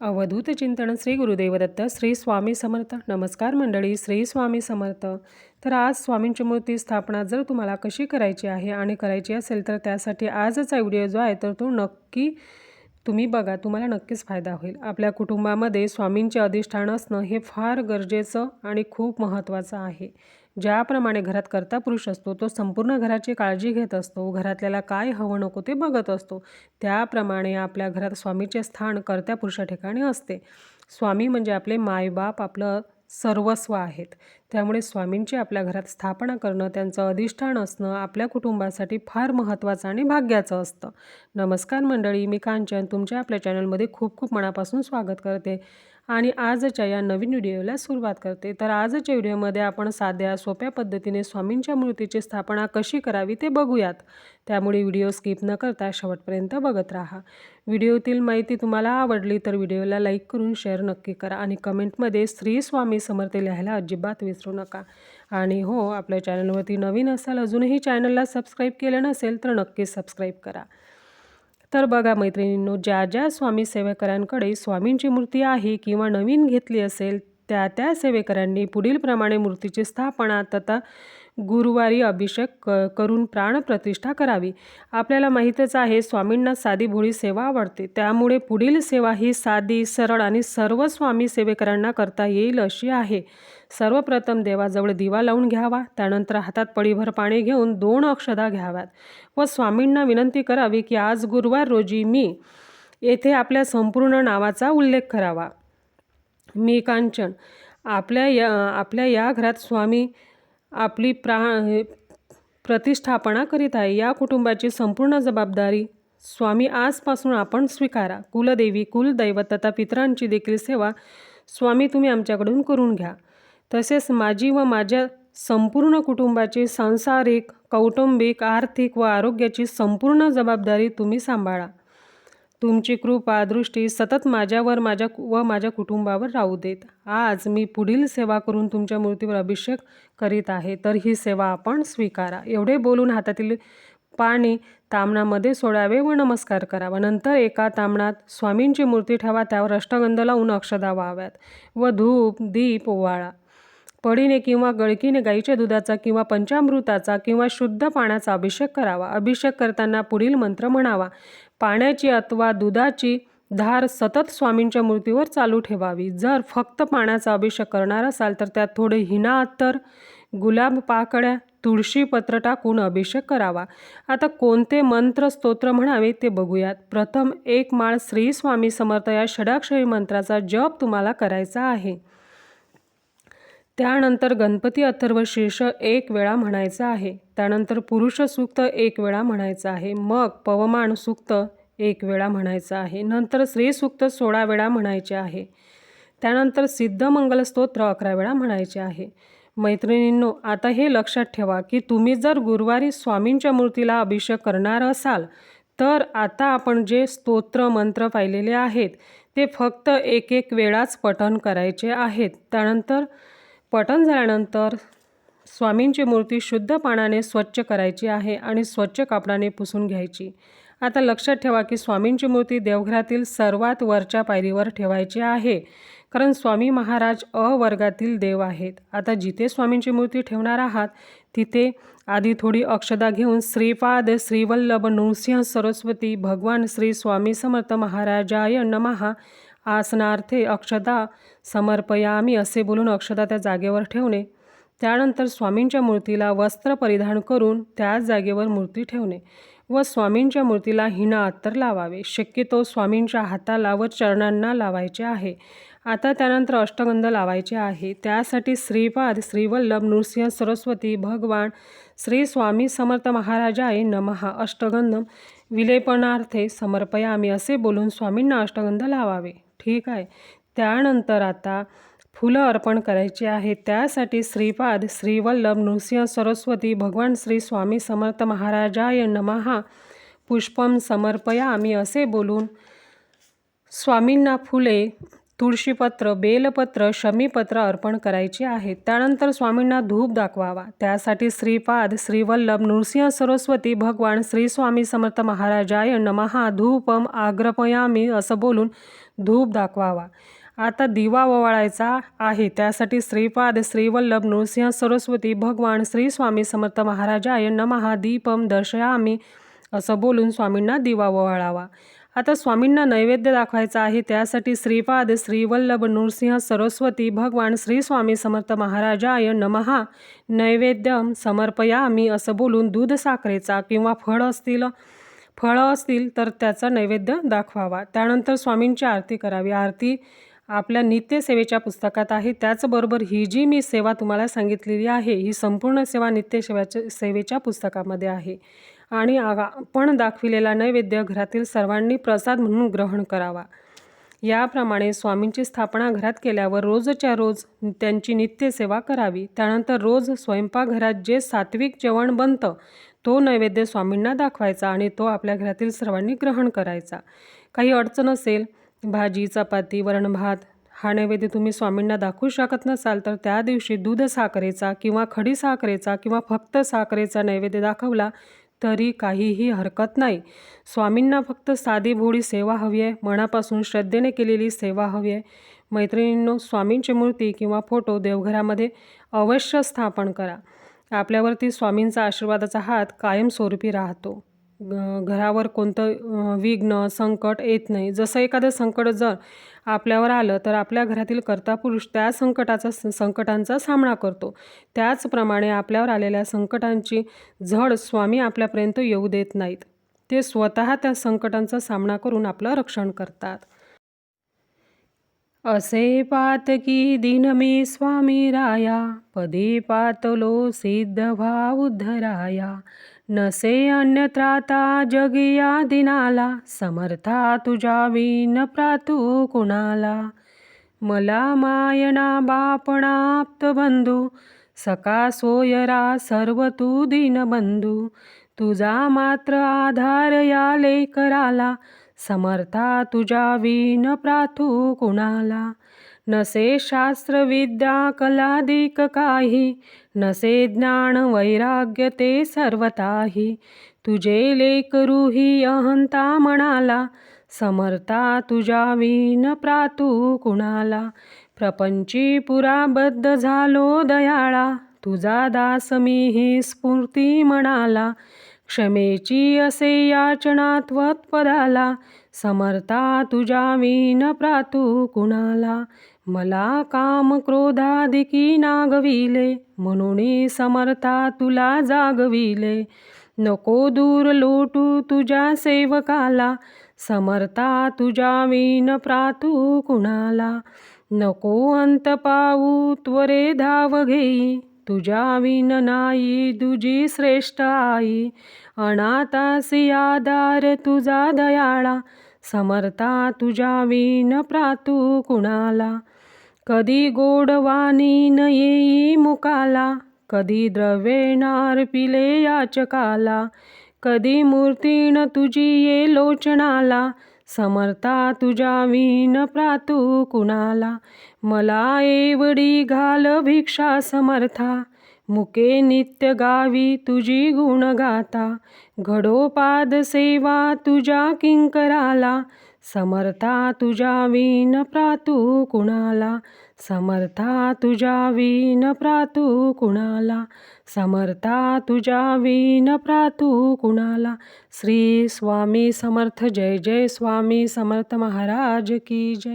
अवधूत चिंतन श्री गुरुदेवदत्त श्री स्वामी समर्थ. नमस्कार मंडळी श्री स्वामी समर्थ. तर आज स्वामींची मूर्ती स्थापना जर तुम्हाला कशी करायची आहे आणि करायची असेल तर त्यासाठी आजचा व्हिडिओ जो आहे तर तो नक्की तुम्ही बघा तुम्हाला नक्कीच फायदा होईल. आपल्या कुटुंबामध्ये स्वामींचे अधिष्ठान असणं हे फार गरजेचं आणि खूप महत्त्वाचं आहे. ज्याप्रमाणे घरात कर्ता पुरुष असतो तो संपूर्ण घराची काळजी घेत असतो घरातल्याला काय हवं नको ते बघत असतो. त्याप्रमाणे आपल्या घरात स्वामीचे स्थान कर्त्या पुरुषा ठिकाणी असते. स्वामी म्हणजे आपले मायबाप आपलं सर्वस्व आहेत. त्यामुळे स्वामींची आपल्या घरात स्थापना करणं त्यांचं अधिष्ठान असणं आपल्या कुटुंबासाठी फार महत्त्वाचं आणि भाग्याचं असतं. नमस्कार मंडळी मी कांचन. तुमच्या आपल्या चॅनलमध्ये खूप खूप मनापासून स्वागत करते. आणि आजच्या या नवीन व्हिडिओला सुरुवात करते. तर आजच्या व्हिडिओमध्ये आपण साध्या सोप्या पद्धतीने स्वामींच्या मूर्तीची स्थापना कशी करावी ते बघूयात. त्यामुळे व्हिडिओ स्किप न करता शेवटपर्यंत बघत राहा. व्हिडिओतील माहिती तुम्हाला आवडली तर व्हिडिओला लाईक करून शेअर नक्की करा आणि कमेंटमध्ये श्री स्वामी समर्थ लिहायला अजिबात विसरू नका. आणि हो आपल्या चॅनलवरती नवीन असाल अजूनही चॅनलला सबस्क्राईब केलं नसेल तर नक्कीच सबस्क्राईब करा. तर बघा मैत्रिणींनो ज्या ज्या स्वामी सेवेकरांकडे स्वामींची मूर्ती आहे किंवा नवीन घेतली असेल त्या त्या सेवेकरांनी पुढीलप्रमाणे मूर्तीची स्थापना तथा गुरुवारी अभिषेक क करून प्राणप्रतिष्ठा करावी. आपल्याला माहीतच आहे स्वामींना साधी भोळी सेवा आवडते. त्यामुळे पुढील सेवा ही साधी सरळ आणि सर्व स्वामी सेवेकरांना करता येईल अशी आहे. सर्वप्रथम देवाजवळ दिवा लावून घ्यावा त्यानंतर हातात पडीभर पाणी घेऊन दोन अक्षदा घ्याव्यात व स्वामींना विनंती करावी की आज गुरुवार रोजी मी येथे आपल्या संपूर्ण नावाचा उल्लेख करावा. मी कांचन आपल्या या आपल्या या घरात स्वामी आपली प्रा प्रतिष्ठापना करीत आहे. या कुटुंबाची संपूर्ण जबाबदारी स्वामी आजपासून आपण स्वीकारा. कुलदेवी कुलदैवत तथा पितरांची देखील सेवा स्वामी तुम्ही आमच्याकडून करून घ्या. तसेच माझी व माझ्या संपूर्ण कुटुंबाची सांसारिक कौटुंबिक आर्थिक व आरोग्याची संपूर्ण जबाबदारी तुम्ही सांभाळा. तुमची कृपा दृष्टी सतत माझ्यावर माझ्या व माझ्या कुटुंबावर राहू देत. आज मी पुढील सेवा करून तुमच्या मूर्तीवर अभिषेक करीत आहे तर ही सेवा आपण स्वीकारा. एवढे बोलून हातातील पाणी तामणामध्ये सोडावे व नमस्कार करावा. नंतर एका तामणात स्वामींची मूर्ती ठेवा त्यावर अष्टगंध लावून अक्षदा व्हाव्यात व धूप दीप ओवाळा. पडीने किंवा गळकीने गाईच्या दुधाचा किंवा पंचामृताचा किंवा शुद्ध पाण्याचा अभिषेक करावा. अभिषेक करताना पुढील मंत्र म्हणावा. पाण्याची अथवा दुधाची धार सतत स्वामींच्या मूर्तीवर चालू ठेवावी. जर फक्त पाण्याचा अभिषेक करणार असाल तर त्यात थोडे हिना अत्तर गुलाब पाकळ्या तुळशी पत्र टाकून अभिषेक करावा. आता कोणते मंत्र स्तोत्र म्हणावे ते बघूयात. प्रथम एक माळ श्री स्वामी समर्थ या षडाक्षरी मंत्राचा जप तुम्हाला करायचा आहे. त्यानंतर गणपती अथर्व शीर्ष एक वेळा म्हणायचं आहे. त्यानंतर पुरुष सूक्त एक वेळा म्हणायचं आहे. मग पवमान सूक्त एक वेळा म्हणायचं आहे. नंतर श्रीसूक्त सोळा वेळा म्हणायचे आहे. त्यानंतर सिद्धमंगल स्तोत्र अकरा वेळा म्हणायचे आहे. मैत्रिणींनो आता हे लक्षात ठेवा की तुम्ही जर गुरुवारी स्वामींच्या मूर्तीला अभिषेक करणार असाल तर आता आपण जे स्तोत्र मंत्र पाहिलेले आहेत ते फक्त एक एक वेळाच पठण करायचे आहेत. त्यानंतर पठण झाल्यानंतर स्वामींची मूर्ती शुद्ध पाण्याने स्वच्छ करायची आहे आणि स्वच्छ कापडाने पुसून घ्यायची. आता लक्षात ठेवा की स्वामींची मूर्ती देवघरातील सर्वात वरच्या पायरीवर ठेवायची आहे कारण स्वामी महाराज अ वर्गातील देव आहेत. आता जिथे स्वामींची मूर्ती ठेवणार आहात तिथे आधी थोडी अक्षदा घेऊन श्रीपाद श्रीवल्लभ नृसिंह सरस्वती भगवान श्री स्वामी समर्थ महाराजाय नमहा आसनार्थे अक्षदा समर्पयामी असे बोलून अक्षदा त्या जागेवर ठेवणे. त्यानंतर स्वामींच्या मूर्तीला वस्त्र परिधान करून त्याच जागेवर मूर्ती ठेवणे व स्वामींच्या मूर्तीला हिना अत्तर लावावे. शक्यतो स्वामींच्या हाताला व चरणांना लावायचे आहे. आता त्यानंतर अष्टगंध लावायचे आहे. त्यासाठी श्रीपाद श्रीवल्लभ नृसिंह सरस्वती भगवान श्री स्वामी समर्थ महाराजाय नमहा अष्टगंध विलेपनार्थे समर्पयामी असे बोलून स्वामींना अष्टगंध लावावे. ठीक आहे. त्यानंतर आता फुलं अर्पण करायची आहे. त्यासाठी श्रीपाद श्रीवल्लभ नृसिंह सरस्वती भगवान श्री स्वामी समर्थ महाराजाय नमहा पुष्पम समर्पया आम्ही असे बोलून स्वामींना फुले तुळशीपत्र बेलपत्र शमीपत्र अर्पण करायचे आहे. त्यानंतर स्वामींना धूप दाखवावा. त्यासाठी श्रीपाद श्रीवल्लभ नृसिंह सरस्वती भगवान श्री स्वामी समर्थ महाराजाय नमहा धूपम आग्रपयामी असं बोलून धूप दाखवावा. आता दिवा ओवाळायचा आहे. त्यासाठी श्रीपाद श्रीवल्लभ नृसिंह सरस्वती भगवान श्री स्वामी समर्थ महाराजाय नमहा दीपम दर्शयामी असं बोलून स्वामींना दिवा ओवाळावा आता स्वामींना नैवेद्य दाखवायचा आहे त्यासाठी श्रीपाद श्रीवल्लभ नृसिंह सरस्वती भगवान श्री स्वामी समर्थ महाराजाय नमहा नैवेद्यम समर्पयामी असं बोलून दूध साखरेचा किंवा फळ असतील फळं असतील तर त्याचा नैवेद्य दाखवावा. त्यानंतर स्वामींची आरती करावी. आरती आपल्या नित्यसेवेच्या पुस्तकात आहे. त्याचबरोबर ही जी मी सेवा तुम्हाला सांगितलेली आहे ही संपूर्ण सेवा नित्यसेवाच्या सेवेच्या पुस्तकामध्ये आहे. आणि आगा आपण दाखविलेला नैवेद्य घरातील सर्वांनी प्रसाद म्हणून ग्रहण करावा. याप्रमाणे स्वामींची स्थापना घरात केल्यावर रोजच्या रोज त्यांची नित्यसेवा करावी. त्यानंतर रोज स्वयंपाकघरात जे सात्विक जेवण बनतं तो नैवेद्य स्वामींना दाखवायचा आणि तो आपल्या घरातील सर्वांनी ग्रहण करायचा. काही अडचण असेल भाजी चपाती वरण भात हा नैवेद्य तुम्ही स्वामींना दाखवू शकत नसाल तर त्या दिवशी दूध साखरेचा किंवा खडी साखरेचा किंवा फक्त साखरेचा नैवेद्य दाखवला तरी काहीही हरकत नाही. स्वामींना फक्त साधी भोळी सेवा हवी आहे. मनापासून श्रद्धेने केलेली सेवा हवी आहे. मैत्रिणींनो स्वामींची मूर्ती किंवा फोटो देवघरामध्ये अवश्य स्थापन करा. आपल्यावरती स्वामींचा आशीर्वादाचा हात कायमस्वरूपी राहतो. घरावर कोणतं विघ्न संकट येत नाही. जसं एखादं संकट जर आपल्यावर आलं तर आपल्या घरातील कर्तापुरुष त्या संकटाचा संकटांचा सामना करतो. त्याचप्रमाणे आपल्यावर आलेल्या संकटांची झड स्वामी आपल्यापर्यंत येऊ देत नाहीत. ते स्वतः त्या संकटांचा सामना करून आपलं रक्षण करतात. असे पातकी दिन मी स्वामी राया पदे पातलो सिद्ध भाव उद्धराया नसे अन्यत्राता जगिया दिनाला समर्था तुझ्या विन प्रातू कुणाला. मला मायना बापणाप्त बंधू सका सोयरा सर्व तू दीनबंधू तुझा मात्र आधार या लेकराला समर्था तुझ्या विन प्रातू कुणाला. नसे शास्त्र विद्या कलादिक काही नसे ज्ञान वैराग्य ते सर्वताही. तुझे लेकरूही अहंता म्हणाला समर्था तुझ्या वीन प्रातू कुणाला. प्रपंची पुराबद्ध झालो दयाळा तुझा दास मीही स्फूर्ती म्हणाला क्षमेची असे याचना त्वत्पदाला समर्था तुझ्या विन प्रातू कुणाला. मला काम क्रोधादिकी नागविले म्हणून समर्था तुला जागविले. नको दूर लोटू तुझ्या सेवकाला समर्था तुझ्या विन प्रातू कुणाला. नको अंत पाऊ त्वरे धाव घेई. तुझ्या विन नाही तुझी श्रेष्ठ आई. अनाथासी आधार तुझा दयाळा. समर्था तुझ्या विन प्रातू कुणाला. कधी गोडवानी न येई मुकाला. कधी द्रवेणार पिले याचकाला. कधी मूर्तीन तुझी ये लोचनाला. समर्था तुझ्या विन प्रातू कुणाला? मला एवढी घाल भिक्षा समर्था. मुके नित्य गावी तुझी गुणगाता घडोपाद सेवा तुझ्या किंकराला. समर्था तुझ्या विन प्रातू कुणाला? समर्था तुझ्या विन प्रातू कुणाला? समर्था तुझ्या विन प्रातू कुणाला? श्री स्वामी समर्थ जय जय स्वामी समर्थ महाराज की जय.